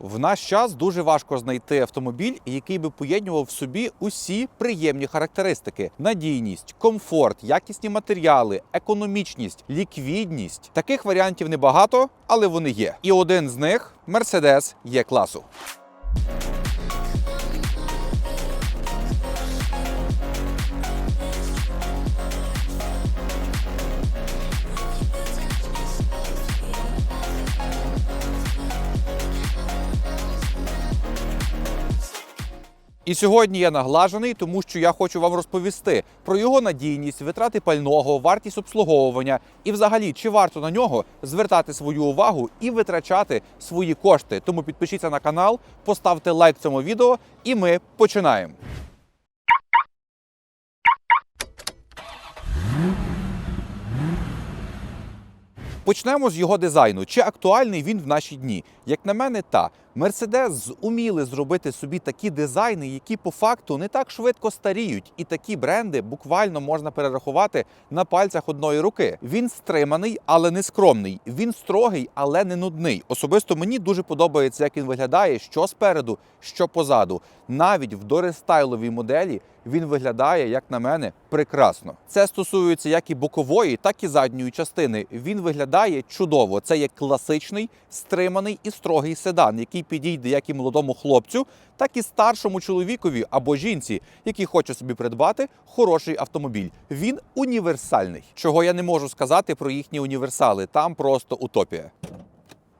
В наш час дуже важко знайти автомобіль, який би поєднував в собі усі приємні характеристики: надійність, комфорт, якісні матеріали, економічність, ліквідність. Таких варіантів небагато, але вони є. І один з них Mercedes є класу. І сьогодні я наглажений, тому що я хочу вам розповісти про його надійність, витрати пального, вартість обслуговування і, взагалі, чи варто на нього звертати свою увагу і витрачати свої кошти. Тому підпишіться на канал, поставте лайк цьому відео, і ми починаємо. Почнемо з його дизайну. Чи актуальний він в наші дні? Як на мене, та Мерседес зуміли зробити собі такі дизайни, які по факту не так швидко старіють, і такі бренди буквально можна перерахувати на пальцях одної руки. Він стриманий, але не скромний. Він строгий, але не нудний. Особисто мені дуже подобається, як він виглядає, що спереду, що позаду. Навіть в дорестайловій моделі він виглядає, як на мене, прекрасно. Це стосується як і бокової, так і задньої частини. Він виглядає чудово. Це є класичний, стриманий і строгий седан, який підійде як і молодому хлопцю, так і старшому чоловікові або жінці, який хоче собі придбати хороший автомобіль. Він універсальний. Чого я не можу сказати про їхні універсали. Там просто утопія.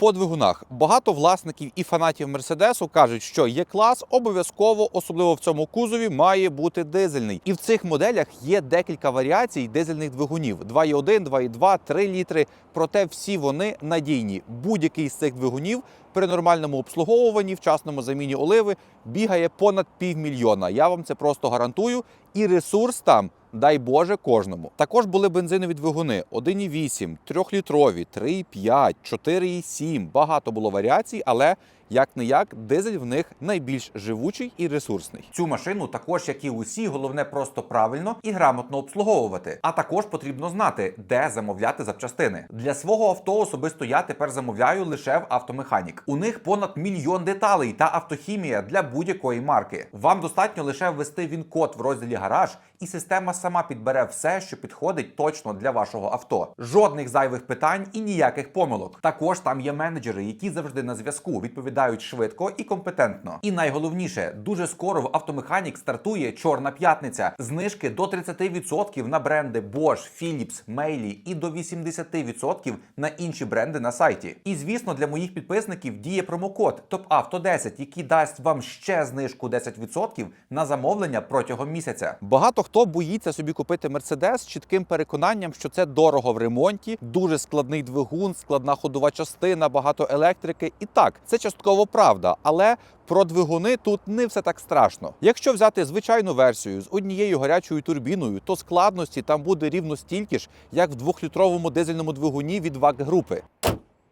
По двигунах багато власників і фанатів Мерседесу кажуть, що є клас обов'язково, особливо в цьому кузові, має бути дизельний. І в цих моделях є декілька варіацій дизельних двигунів: 2,1, 2,2, 3 літри. Проте всі вони надійні. Будь-який з цих двигунів при нормальному обслуговуванні, вчасному заміні оливи бігає понад півмільйона. Я вам це просто гарантую. І ресурс там. Дай Боже кожному. Також були бензинові двигуни 1,8, 3-літрові, 3,5, 4,7. Багато було варіацій, але як не як, дизель в них найбільш живучий і ресурсний. Цю машину також, як і усі, головне просто правильно і грамотно обслуговувати. А також потрібно знати, де замовляти запчастини. Для свого авто особисто я тепер замовляю лише в автомеханік. У них понад мільйон деталей та автохімія для будь-якої марки. Вам достатньо лише ввести він-код в розділі гараж, і система сама підбере все, що підходить точно для вашого авто. Жодних зайвих питань і ніяких помилок. Також там є менеджери, які завжди на зв'язку відповідають швидко і компетентно. І найголовніше, дуже скоро в автомеханік стартує чорна п'ятниця. Знижки до 30% на бренди Bosch, Philips, Meili і до 80% на інші бренди на сайті. І звісно, для моїх підписників діє промокод TOPAUTO10, який дасть вам ще знижку 10% на замовлення протягом місяця. Багато хто боїться собі купити Mercedes з чітким переконанням, що це дорого в ремонті, дуже складний двигун, складна ходова частина, багато електрики. І так, це частково правда, але. Про двигуни тут не все так страшно. Якщо взяти звичайну версію з однією гарячою турбіною, то складності там буде рівно стільки ж, як в двохлітровому дизельному двигуні від вак групи.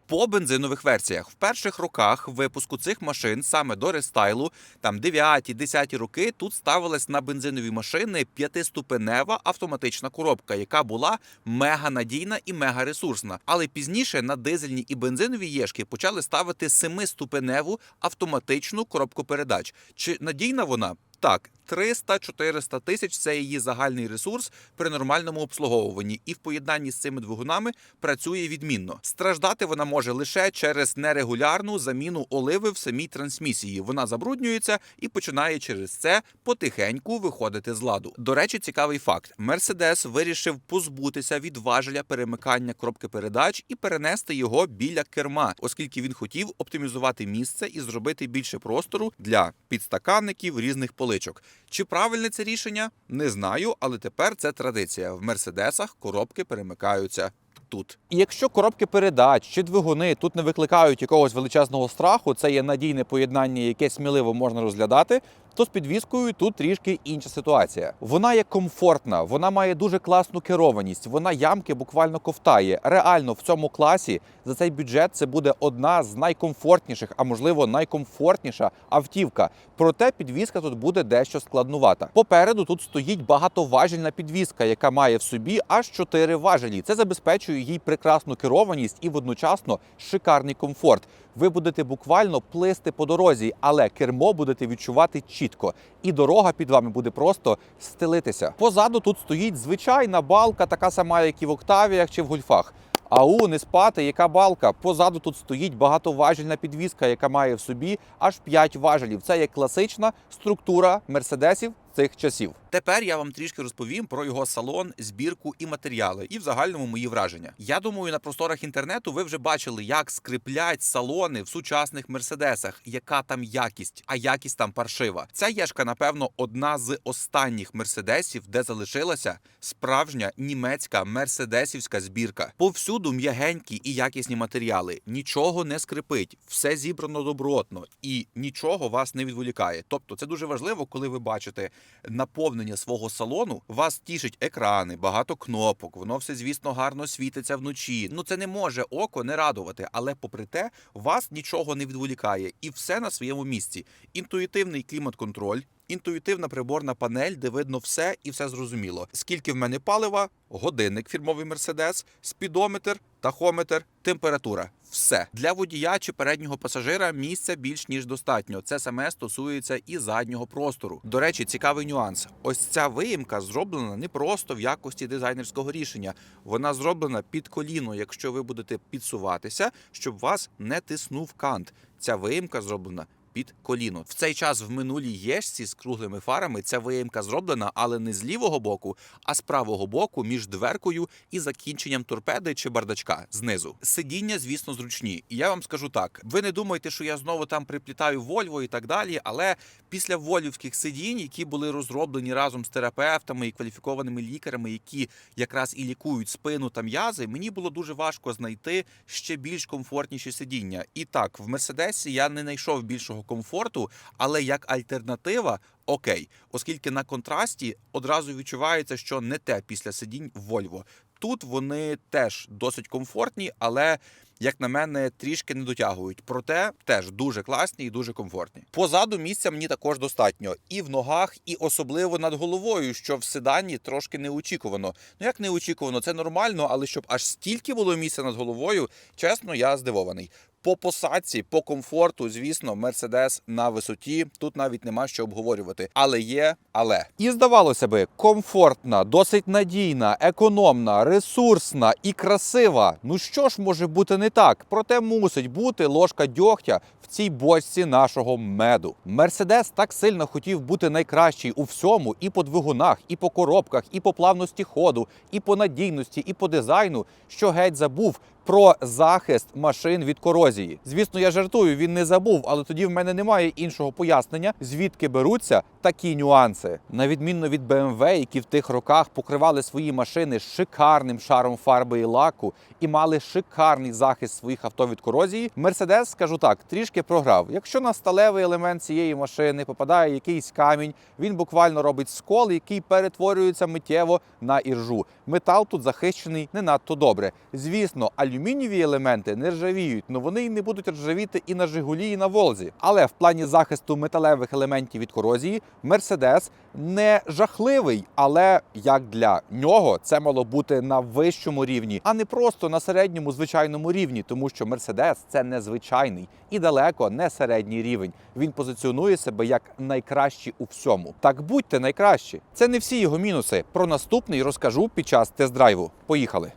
По бензинових версіях в перших роках випуску цих машин саме до рестайлу, там 9-10 роки, тут ставилась на бензинові машини п'ятиступенева автоматична коробка, яка була мега надійна і мега ресурсна. Але пізніше на дизельні і бензинові єшки почали ставити семиступеневу автоматичну коробку передач. Чи надійна вона? Так, 300-400 тисяч це її загальний ресурс при нормальному обслуговуванні, і в поєднанні з цими двигунами працює відмінно. Страждати вона може лише через нерегулярну заміну оливи в самій трансмісії. Вона забруднюється і починає через це потихеньку виходити з ладу. До речі, цікавий факт: Мерседес вирішив позбутися від важеля перемикання коробки передач і перенести його біля керма, оскільки він хотів оптимізувати місце і зробити більше простору для підстаканників різних поличок. Чи правильне це рішення? Не знаю, але тепер це традиція. В мерседесах коробки перемикаються. Тут і якщо коробки передач чи двигуни тут не викликають якогось величезного страху, це є надійне поєднання, яке сміливо можна розглядати. То з підвіскою тут трішки інша ситуація. Вона є комфортна, вона має дуже класну керованість. Вона ямки буквально ковтає. Реально в цьому класі за цей бюджет це буде одна з найкомфортніших, а можливо найкомфортніша автівка. Проте підвізка тут буде дещо складнувата. Попереду тут стоїть багатоважільна підвізка, яка має в собі аж 4 важелі. Це забезпечує їй прекрасну керованість і водночасно шикарний комфорт. Ви будете буквально плисти по дорозі, але кермо будете відчувати чітко, і дорога під вами буде просто стелитися. Позаду тут стоїть звичайна балка, така сама, як і в Октавіях чи в гольфах. Ау, не спати, яка балка. Позаду тут стоїть багатоважільна підвізка, яка має в собі аж 5 важелів. Це є класична структура мерседесів цих часів. Тепер я вам трішки розповім про його салон, збірку і матеріали, і в загальному мої враження. Я думаю, на просторах інтернету ви вже бачили, як скриплять салони в сучасних мерседесах, яка там якість, а якість там паршива. Ця єшка, напевно, одна з останніх мерседесів, де залишилася справжня німецька мерседесівська збірка. Повсюду м'ягенькі і якісні матеріали. Нічого не скрипить, все зібрано добротно і нічого вас не відволікає. Тобто, це дуже важливо, коли ви бачите наповнення свого салону. Вас тішить екрани, багато кнопок. Воно все, звісно, гарно світиться вночі. Ну це не може око не радувати, але попри те, вас нічого не відволікає, і все на своєму місці. Інтуїтивний клімат-контроль. Інтуїтивна приборна панель, де видно все і все зрозуміло. Скільки в мене палива, годинник фірмовий Мерседес, спідометр, тахометр, температура. Все для водія чи переднього пасажира місця більш ніж достатньо. Це саме стосується і заднього простору. До речі, цікавий нюанс. Ось ця виїмка зроблена не просто в якості дизайнерського рішення. Вона зроблена під коліно, якщо ви будете підсуватися, щоб вас не тиснув кант. Ця виїмка зроблена. Під коліно в цей час в минулій єшці з круглими фарами ця виїмка зроблена, але не з лівого боку, а з правого боку між дверкою і закінченням торпеди чи бардачка знизу. Сидіння, звісно, зручні. І я вам скажу так: ви не думайте, що я знову там приплітаю Вольво і так далі. Але після вольвівських сидінь, які були розроблені разом з терапевтами і кваліфікованими лікарями, які якраз і лікують спину та м'язи, мені було дуже важко знайти ще більш комфортніші сидіння. І так, в Мерседесі я не знайшов більшого комфорту, але як альтернатива. Окей, оскільки на контрасті одразу відчувається, що не те після сидінь в Volvo. Тут вони теж досить комфортні, але як на мене, трішки не дотягують. Проте теж дуже класні і дуже комфортні. Позаду місця мені також достатньо і в ногах, і особливо над головою, що в седані трошки неочікувано. Ну як неочікувано, це нормально, але щоб аж стільки було місця над головою, чесно, я здивований. По посадці, по комфорту, звісно, Мерседес на висоті. Тут навіть нема що обговорювати. Але є, але і здавалося би, комфортна, досить надійна, економна, ресурсна і красива. Ну що ж може бути не так? Проте мусить бути ложка дьогтя в цій бочці нашого меду. Мерседес так сильно хотів бути найкращий у всьому, і по двигунах, і по коробках, і по плавності ходу, і по надійності, і по дизайну, що геть забув про захист машин від корозії. Звісно, я жартую, він не забув, але тоді в мене немає іншого пояснення, звідки беруться такі нюанси. На відмінно від BMW, які в тих роках покривали свої машини шикарним шаром фарби і лаку і мали шикарний захист своїх авто від корозії. Mercedes, скажу так, трішки програв. Якщо на сталевий елемент цієї машини попадає якийсь камінь, він буквально робить скол, який перетворюється миттєво на іржу. Метал тут захищений не надто добре. Звісно, алюмінієві елементи не ржавіють, але вони й не будуть ржавіти і на Жигулі, і на Волзі. Але в плані захисту металевих елементів від корозії Мерседес не жахливий, але як для нього це мало бути на вищому рівні, а не просто на середньому звичайному рівні, тому що Мерседес це незвичайний і далеко не середній рівень. Він позиціонує себе як найкращий у всьому. Так будьте найкращі. Це не всі його мінуси. Про наступний розкажу під час тест-драйву. Поїхали.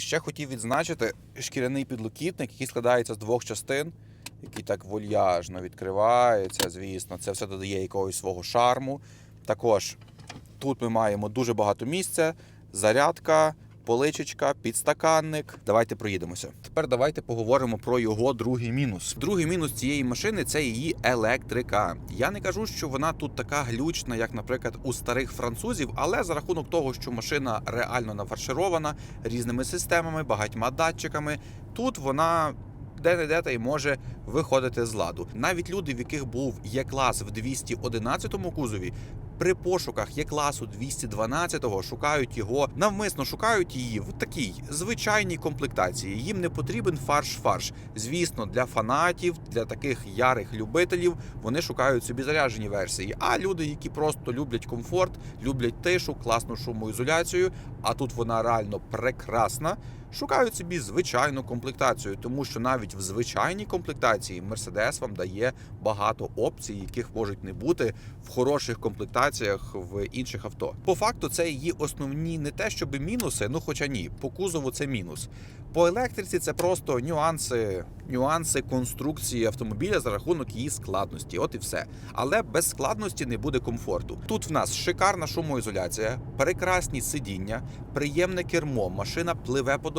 Ще хотів відзначити шкіряний підлокітник, який складається з двох частин, який так вольяжно відкривається. Звісно, це все додає якогось свого шарму. Також тут ми маємо дуже багато місця, зарядка, поличечка, підстаканник. Давайте проїдемося. Тепер давайте поговоримо про його другий мінус. Другий мінус цієї машини це її електрика. Я не кажу, що вона тут така глючна, як, наприклад, у старих французів, але за рахунок того, що машина реально нафарширована різними системами, багатьма датчиками, тут вона. Де-не-де та й може виходити з ладу. Навіть люди, в яких був Є-клас в 211 кузові, при пошуках Є-класу 212-го шукають його, навмисно шукають її в такій звичайній комплектації. Їм не потрібен фарш-фарш. Звісно, для фанатів, для таких ярих любителів вони шукають собі заряджені версії. А люди, які просто люблять комфорт, люблять тишу, класну шумоізоляцію, а тут вона реально прекрасна. Шукають собі звичайну комплектацію, тому що навіть в звичайній комплектації Mercedes вам дає багато опцій, яких можуть не бути в хороших комплектаціях в інших авто. По факту, це її основні не те, щоб мінуси, ну хоча ні, по кузову це мінус. По електриці це просто нюанси, нюанси конструкції автомобіля за рахунок її складності. От і все. Але без складності не буде комфорту. Тут в нас шикарна шумоізоляція, прекрасні сидіння, приємне кермо, машина пливе по.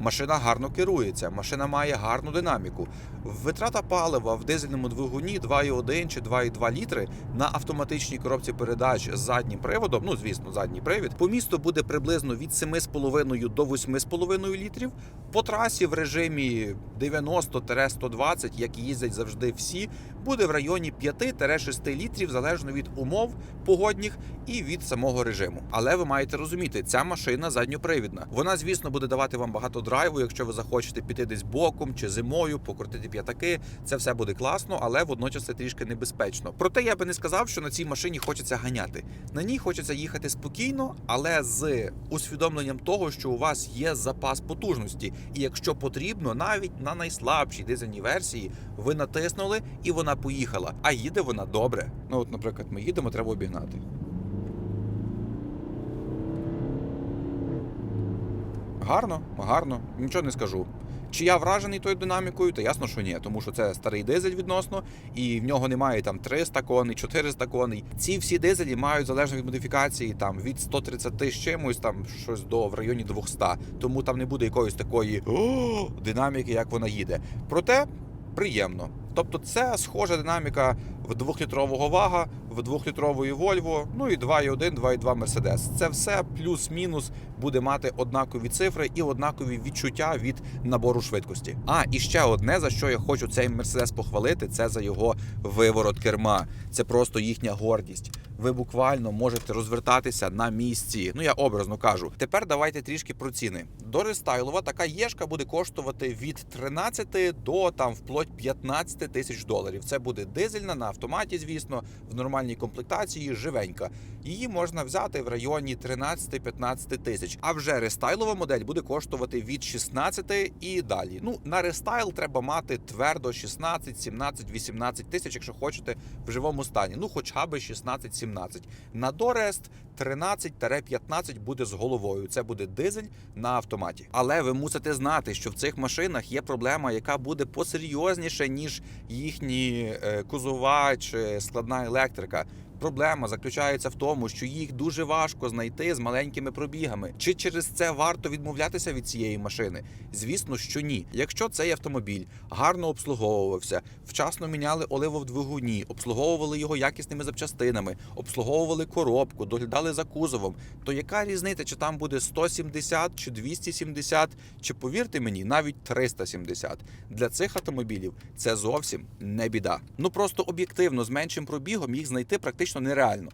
Машина гарно керується, машина має гарну динаміку. Витрата палива в дизельному двигуні 2,1 чи 2,2 літри на автоматичній коробці передач з заднім приводом, ну звісно, задній привід, по місту буде приблизно від 7,5 до 8,5 літрів. По трасі в режимі 90-120, як їздять завжди всі, буде в районі 5-6 літрів залежно від умов погодних і від самого режиму. Але ви маєте розуміти, ця машина задньопривідна. Вона, звісно, буде давати вам багато драйву, якщо ви захочете піти десь боком чи зимою, покрутити п'ятаки. Це все буде класно, але водночас це трішки небезпечно. Проте я би не сказав, що на цій машині хочеться ганяти. На ній хочеться їхати спокійно, але з усвідомленням того, що у вас є запас потужності, і якщо потрібно, навіть на найслабшій дизельній версії ви натиснули і вона поїхала. А їде вона добре. Ну, от, наприклад, ми їдемо, треба обігнати. Гарно, гарно, нічого не скажу. Чи я вражений тою динамікою, то ясно, що ні, тому що це старий дизель відносно, і в нього немає там 300 коней, 400 коней. Ці всі дизелі мають залежно від модифікації там від 130 з чимось, там щось до в районі 200. Тому там не буде якоїсь такої динаміки, як вона їде. Проте приємно. Тобто, це схожа динаміка в двохлітрового вага, в двохлітрової Volvo, ну і 2,1, 2,2 Mercedes. Це все плюс-мінус буде мати однакові цифри і однакові відчуття від набору швидкості. А і ще одне за що я хочу цей Mercedes похвалити, це за його виворот керма. Це просто їхня гордість. Ви буквально можете розвертатися на місці. Ну я образно кажу. Тепер давайте трішки про ціни. До рестайлова така єшка буде коштувати від 13 до там вплоть 15 тисяч доларів. Це буде дизельна на автоматі, звісно, в нормальній комплектації, живенька. Її можна взяти в районі 13-15 тисяч. А вже рестайлова модель буде коштувати від 16 і далі. Ну на рестайл треба мати твердо 16, 17, 18 тисяч, якщо хочете в живому стані. Ну хоча б 16-17. На дорест 13-15 буде з головою. Це буде дизель на автоматі. Але ви мусите знати, що в цих машинах є проблема, яка буде посерйозніше ніж їхні е, кузова чи складна електрика. Проблема заключається в тому, що їх дуже важко знайти з маленькими пробігами. Чи через це варто відмовлятися від цієї машини? Звісно, що ні. Якщо цей автомобіль гарно обслуговувався, вчасно міняли оливу в двигуні, обслуговували його якісними запчастинами, обслуговували коробку, доглядали за кузовом, то яка різниця, чи там буде 170 чи 270, чи повірте мені, навіть 370. Для цих автомобілів це зовсім не біда. Ну просто об'єктивно з меншим пробігом їх знайти практично нереально.